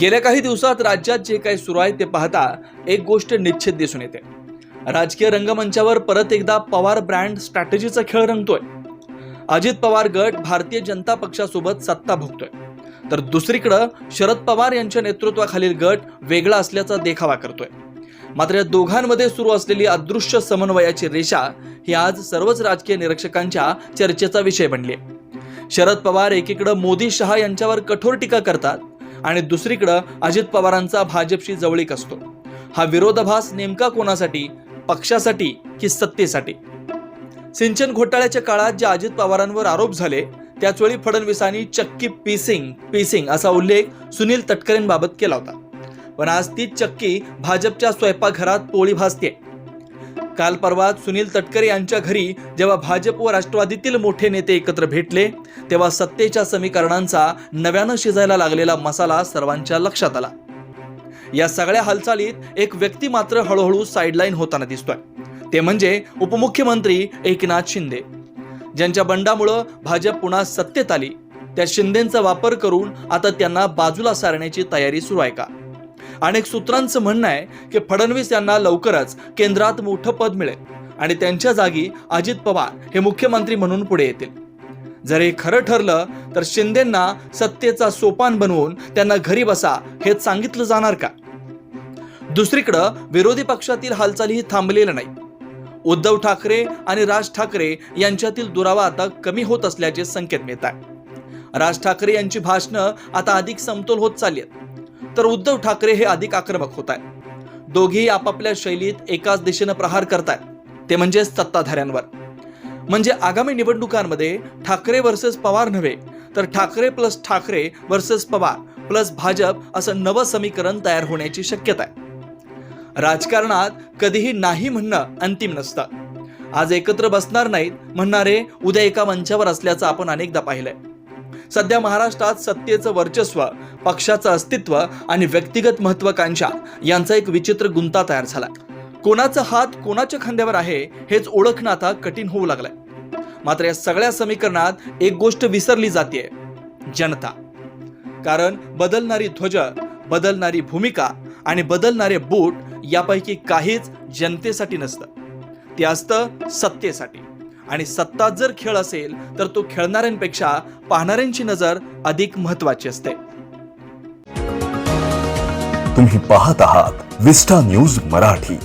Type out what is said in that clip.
गेल्या काही दिवसात राज्यात जे काही सुरू आहे ते पाहता एक गोष्ट निश्चित दिसून येते. राजकीय रंगमंचावर परत एकदा पवार ब्रँड स्ट्रॅटेजीचा खेळ रंगतोय. अजित पवार गट भारतीय जनता पक्षासोबत सत्ता भोगतोय. तर दुसरीकडं शरद पवार यांच्या नेतृत्वाखालील गट वेगळा असल्याचा देखावा करतोय. मात्र या दोघांमध्ये सुरू असलेली अदृश्य समन्वयाची रेषा ही आज सर्वच राजकीय निरीक्षकांच्या चर्चेचा विषय बनली शरद पवार एकीकडं मोदी शहा यांच्यावर कठोर टीका करतात आणि दुसरीकडं अजित पवारांचा भाजपशी जवळीक असतो. हा विरोधाभास नेमका कोणासाठी? पक्षासाठी की सत्तेसाठी? सिंचन घोटाळ्याच्या काळात जे अजित पवारांवर आरोप झाले त्याचवेळी फडणवीसांनी चक्की पीसिंग पीसिंग असा उल्लेख सुनील तटकरेंबाबत केला होता. पण आज ती चक्की भाजपच्या स्वयंपाकघरात पोळी भासते काल परवा सुनील तटकरे यांच्या घरी जेव्हा भाजप व राष्ट्रवादीतील मोठे नेते एकत्र भेटले तेव्हा सत्तेच्या समीकरणांचा नव्यानं शिजायला लागलेला मसाला सर्वांच्या लक्षात आला. या सगळ्या हालचालीत एक व्यक्ती मात्र हळूहळू साईडलाईन होताना दिसतोय. ते म्हणजे उपमुख्यमंत्री एकनाथ शिंदे. ज्यांच्या बंडामुळं भाजप पुन्हा सत्तेत आली त्या शिंदेचा वापर करून आता त्यांना बाजूला सारण्याची तयारी सुरू आहे का? अनेक सूत्रांचं म्हणणं आहे की फडणवीस यांना लवकरच केंद्रात मोठं पद मिळेल. आणि त्यांच्या जागी अजित पवार हे मुख्यमंत्री म्हणून पुढे येतील. जर हे खरं ठरलं तर शिंदेंना सत्तेचा सोपान बनवून त्यांना घरी बसा हेच सांगितलं जाणार का? दुसरीकडं विरोधी पक्षातील हालचालीही थांबलेल्या नाही. उद्धव ठाकरे आणि राज ठाकरे यांच्यातील दुरावा आता कमी होत असल्याचे संकेत मिळत आहे. राज ठाकरे यांची भाषणं आता अधिक समतोल होत चालली आहेत. तर उद्धव ठाकरे हे अधिक आक्रमक होत आहेत. दोघेही आपापल्या शैलीत एकाच दिशेनं प्रहार करतायत. ते म्हणजे सत्ताधाऱ्यांवर. म्हणजे आगामी निवडणुकांमध्ये ठाकरे वर्सेस पवार नव्हे तर Thackeray plus Thackeray versus Pawar plus Bhajap असं नवं समीकरण तयार होण्याची शक्यता आहे. राजकारणात कधीही नाही म्हणणं अंतिम नसतं. आज एकत्र बसणार नाहीत म्हणणारे उद्या एका मंचावर असल्याचं आपण अनेकदा पाहिलंय. सध्या महाराष्ट्रात सत्तेचं वर्चस्व पक्षाचं अस्तित्व आणि व्यक्तिगत महत्वाकांक्षा यांचा एक विचित्र गुंता तयार झाला. कोणाचा हात कोणाच्या खांद्यावर आहे हेच ओळखणं आता कठीण होऊ लागलंय. मात्र या सगळ्या समीकरणात एक गोष्ट विसरली जाते जनता. कारण बदलणारी ध्वज बदलणारी भूमिका आणि बदलणारे बूट यापैकी काहीच जनतेसाठी नसतं. ते असतं सत्तेसाठी. आणि सत्ता जर खेळ असेल तर तो खेळणाऱ्यांपेक्षा पाहणाऱ्यांची नजर अधिक महत्वाची असते. तुम्ही पाहत आहात विस्टा न्यूज मराठी.